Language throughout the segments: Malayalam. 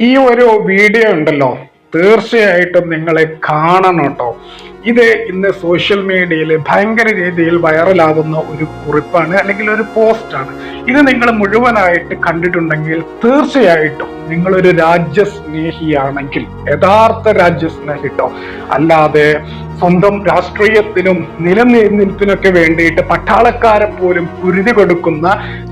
ഈ ഒരു വീഡിയോ ഉണ്ടല്ലോ തീർച്ചയായിട്ടും നിങ്ങളെ കാണണം കേട്ടോ. ഇത് ഇന്ന് സോഷ്യൽ മീഡിയയിൽ ഭയങ്കര രീതിയിൽ വൈറലാകുന്ന ഒരു കുറിപ്പാണ് അല്ലെങ്കിൽ ഒരു പോസ്റ്റാണ് ഇത് നിങ്ങൾ മുഴുവനായിട്ട് കണ്ടിട്ടുണ്ടെങ്കിൽ തീർച്ചയായിട്ടും നിങ്ങളൊരു രാജ്യസ്നേഹിയാണെങ്കിൽ യഥാർത്ഥ രാജ്യസ്നേഹിട്ടോ അല്ലാതെ സ്വന്തം രാഷ്ട്രീയത്തിനും നിലനിൽപ്പിനൊക്കെ വേണ്ടിയിട്ട് പട്ടാളക്കാരെ പോലും കുരുതി കൊടുക്കുന്ന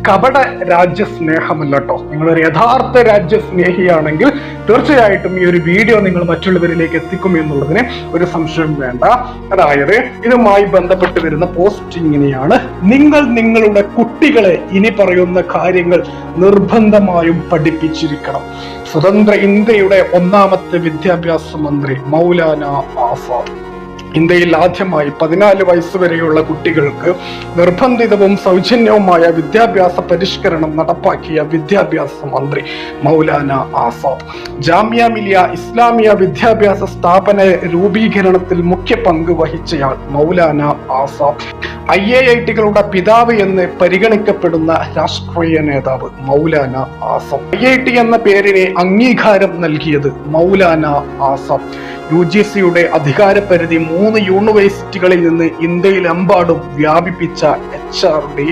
കപട രാജ്യസ്നേഹമല്ല കേട്ടോ നിങ്ങളൊരു യഥാർത്ഥ രാജ്യസ്നേഹിയാണെങ്കിൽ തീർച്ചയായിട്ടും ഈ ഒരു വീഡിയോ നിങ്ങൾ മറ്റുള്ളവരിലേക്ക് എത്തിക്കും എന്നുള്ളതിന് ഒരു സംശയം വേണ്ട. അതായത് ഇതുമായി ബന്ധപ്പെട്ട് വരുന്ന പോസ്റ്റ് ഇങ്ങനെയാണ് നിങ്ങൾ നിങ്ങളുടെ കുട്ടികളെ ഇനി പറയുന്ന കാര്യങ്ങൾ നിർബന്ധമായും പഠിപ്പിച്ചിരിക്കണം. സ്വതന്ത്ര ഇന്ത്യയുടെ ഒന്നാമത്തെ വിദ്യാഭ്യാസ മന്ത്രി മൗലാന ആസാദ്. ഇന്ത്യയിൽ ആദ്യമായി പതിനാല് വയസ്സുവരെയുള്ള കുട്ടികൾക്ക് നിർബന്ധിതവും സൗജന്യവുമായ വിദ്യാഭ്യാസ പരിഷ്കരണം നടപ്പാക്കിയ വിദ്യാഭ്യാസ മന്ത്രി മൗലാന ആസാദ്. ജാമ്യ മിലിയ ഇസ്ലാമിയ വിദ്യാഭ്യാസ സ്ഥാപന രൂപീകരണത്തിൽ മുഖ്യ പങ്ക് വഹിച്ചയാൾ Maulana Azad. I A I ടികളുടെ പിതാവ് എന്ന് പരിഗണിക്കപ്പെടുന്ന രാഷ്ട്രീയ നേതാവ് Maulana Azad. I I T എന്ന പേരിനെ അംഗീകാരം നൽകിയത് മൗലാന ആസാദ്. യു ജി സിയുടെ അധികാര പരിധി മൂന്ന് യൂണിവേഴ്സിറ്റികളിൽ നിന്ന് ഇന്ത്യയിലെമ്പാടും വ്യാപിപ്പിച്ച എച്ച് ആർ ഡി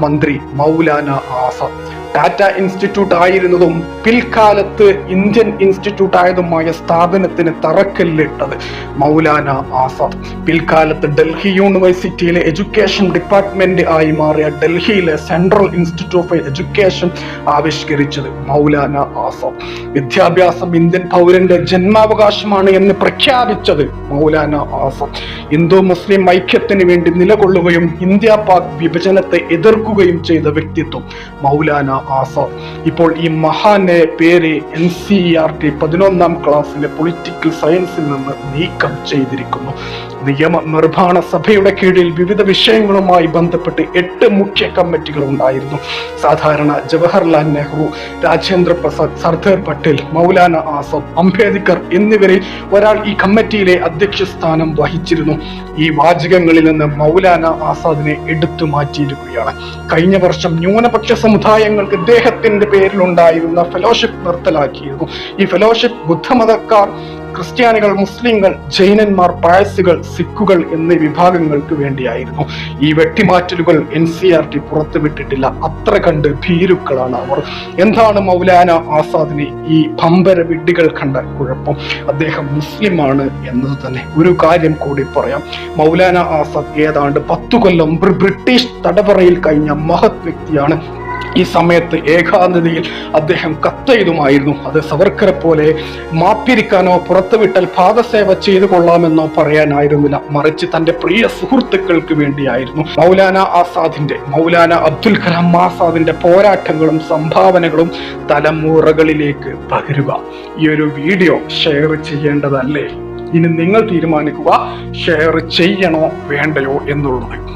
മന്ത്രി മൗലാന ആസാദ് ടാറ്റ ഇൻസ്റ്റിറ്റ്യൂട്ട് ആയിരുന്നതും പിൽക്കാലത്ത് ഇന്ത്യൻ ഇൻസ്റ്റിറ്റ്യൂട്ട് ആയതുമായ സ്ഥാപനത്തിന് തറക്കല്ലിട്ടത് മൗലാന ആസാദ് പിൽക്കാലത്ത് ഡൽഹി യൂണിവേഴ്സിറ്റിയിലെ എഡ്യൂക്കേഷൻ ഡിപ്പാർട്ട്മെന്റ് ആയി മാറിയ ഡൽഹിയിലെ സെൻട്രൽ ഇൻസ്റ്റിറ്റ്യൂട്ട് ഓഫ് എഡ്യൂക്കേഷൻ ആവിഷ്കരിച്ചത് മൗലാന ആസാദ്. വിദ്യാഭ്യാസം ഇന്ത്യൻ പൗരന്റെ ജന്മാവകാശമാണ് എന്ന് പ്രഖ്യാപിച്ചത് മൗലാന ആസാദ്. ഹിന്ദു മുസ്ലിം ഐക്യത്തിന് വേണ്ടി നിലകൊള്ളുകയും ഇന്ത്യ പാക് വിഭജനത്തെ എതിർക്കുകയും ചെയ്ത വ്യക്തിത്വം മൗലാന ആസാദ്. ഇപ്പോൾ ഈ മഹാനെ പേര് എൻ സി ആർ ടി പതിനൊന്നാം ക്ലാസ്സിലെ പൊളിറ്റിക്കൽ സയൻസിൽ നിന്ന് നീക്കം ചെയ്തിരിക്കുന്നു. നിയമ നിർമ്മാണ സഭയുടെ കീഴിൽ വിവിധ വിഷയങ്ങളുമായി ബന്ധപ്പെട്ട് എട്ട് മുഖ്യ കമ്മിറ്റികൾ ഉണ്ടായിരുന്നു. സാധാരണ ജവഹർലാൽ നെഹ്റു രാജേന്ദ്ര പ്രസാദ് സർദാർ പട്ടേൽ മൗലാന ആസാദ് അംബേദ്കർ എന്നിവരിൽ ഒരാൾ ഈ കമ്മിറ്റിയിലെ അധ്യക്ഷ സ്ഥാനം വഹിച്ചിരുന്നു. ഈ വാചകങ്ങളിൽ നിന്ന് മൗലാന ആസാദിനെ എടുത്തു മാറ്റിയിരിക്കുകയാണ്. കഴിഞ്ഞ വർഷം ന്യൂനപക്ഷ സമുദായങ്ങൾക്ക് ഇദ്ദേഹത്തിന്റെ പേരിലുണ്ടായിരുന്ന ഫെലോഷിപ്പ് നിർത്തലാക്കിയിരുന്നു. ഈ ഫെലോഷിപ്പ് ബുദ്ധമതക്കാർ ക്രിസ്ത്യാനികൾ മുസ്ലിങ്ങൾ ജൈനന്മാർ പായസുകൾ സിഖുകൾ എന്നീ വിഭാഗങ്ങൾക്ക് വേണ്ടിയായിരുന്നു. ഈ വെട്ടിമാറ്റലുകൾ എൻ സി ആർ ടി പുറത്തുവിട്ടിട്ടില്ല. അത്ര കണ്ട് ഭീരുക്കളാണ് അവർ. എന്താണ് മൗലാന ആസാദിനെ ഈ പമ്പര വിഡ്ഢികൾ കണ്ട കുഴപ്പം? അദ്ദേഹം മുസ്ലിമാണ് എന്നത് തന്നെ. ഒരു കാര്യം കൂടി പറയാം. മൗലാന ആസാദ് ഏതാണ്ട് പത്തു കൊല്ലം ബ്രിട്ടീഷ് തടവറയിൽ കഴിഞ്ഞ മഹത് വ്യക്തിയാണ്. ഈ സമയത്ത് ഏകാന്തതയിൽ അദ്ദേഹം കത്തെഴുതുമായിരുന്നു. അത് സവർക്കറെ പോലെ മാപ്പിരിക്കാനോ പുറത്തുവിട്ടൽ പാദസേവ ചെയ്തു കൊള്ളാമെന്നോ പറയാനായിരുന്നില്ല. മറിച്ച് തന്റെ പ്രിയ സുഹൃത്തുക്കൾക്ക് വേണ്ടിയായിരുന്നു. മൗലാന ആസാദിന്റെ മൗലാന അബ്ദുൽ കലാം ആസാദിന്റെ പോരാട്ടങ്ങളും സംഭാവനകളും തലമുറകളിലേക്ക് പകരുക. ഈ ഒരു വീഡിയോ ഷെയർ ചെയ്യേണ്ടതല്ലേ? ഇനി നിങ്ങൾ തീരുമാനിക്കുക ഷെയർ ചെയ്യണോ വേണ്ടയോ എന്നുള്ളത്.